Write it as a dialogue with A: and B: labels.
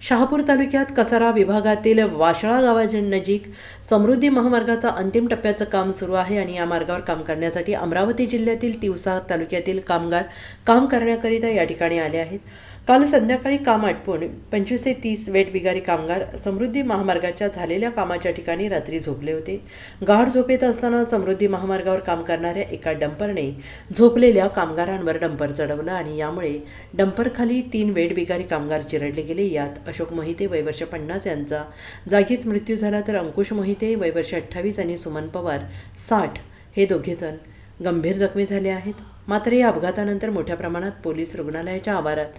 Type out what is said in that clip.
A: शहापूर तालुक्यात कसारा विभागातील वाशळा गावाच्या नजीक समृद्धी महामार्गाचा अंतिम टप्प्याचं काम सुरू आहे आणि या मार्गावर काम करण्यासाठी अमरावती जिल्ह्यातील तिवसा तालुक्यातील कामगार काम करण्याकरिता या ठिकाणी आले आहेत. काल संध्याकाळी काम आटपून पंचवीस ते तीस वेट बिगारी कामगार समृद्धी महामार्गाच्या झालेल्या कामाच्या ठिकाणी रात्री झोपले होते. गाढ झोपेत असताना समृद्धी महामार्गावर काम करणाऱ्या एका डंपरने झोपलेल्या कामगारांवर डंपर चढवला आणि यामुळे डंपरखाली तीन वेट बिगारी कामगार चिरडले गेले. यात अशोक मोहिते वयवर्ष पन्नास यांचा जागीच मृत्यू झाला तर अंकुश मोहिते वयवर्ष अठ्ठावीस आणि सुमन पवार साठ हे दोघेजण गंभीर जखमी झाले आहेत. मात्र या अपघातानंतर मोठ्या प्रमाणात पोलीस रुग्णालयाच्या आवारात